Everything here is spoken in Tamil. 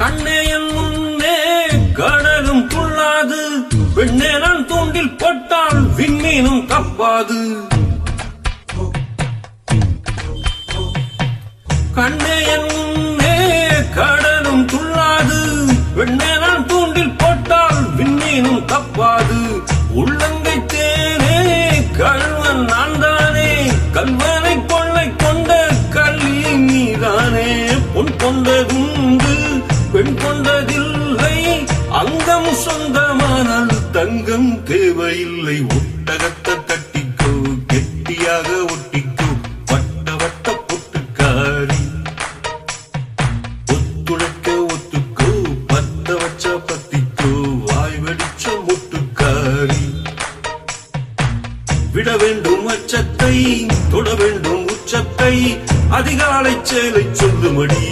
கண்ணே என் முன்னே கடலும் துள்ளாது பெண்ணே நான் தூண்டில் பட்டால் விண்மீனும் தப்பாது கண்ணே முன்னே கடல் தங்கம் தேவையில்லை. ஒட்டகத்தை கட்டிக்கோ கெட்டியாக ஒட்டிக்கோ வட்ட வட்ட பொட்டுக்காரி. ஒத்துழைக்க ஒத்துக்கோ பத்த வச்ச பத்திக்கோ வாய் வெடிச்ச முட்டுக்காரி. விட வேண்டும் அச்சத்தை தொட வேண்டும் உச்சத்தை அதிகாலை சேலை சொல்லுமடி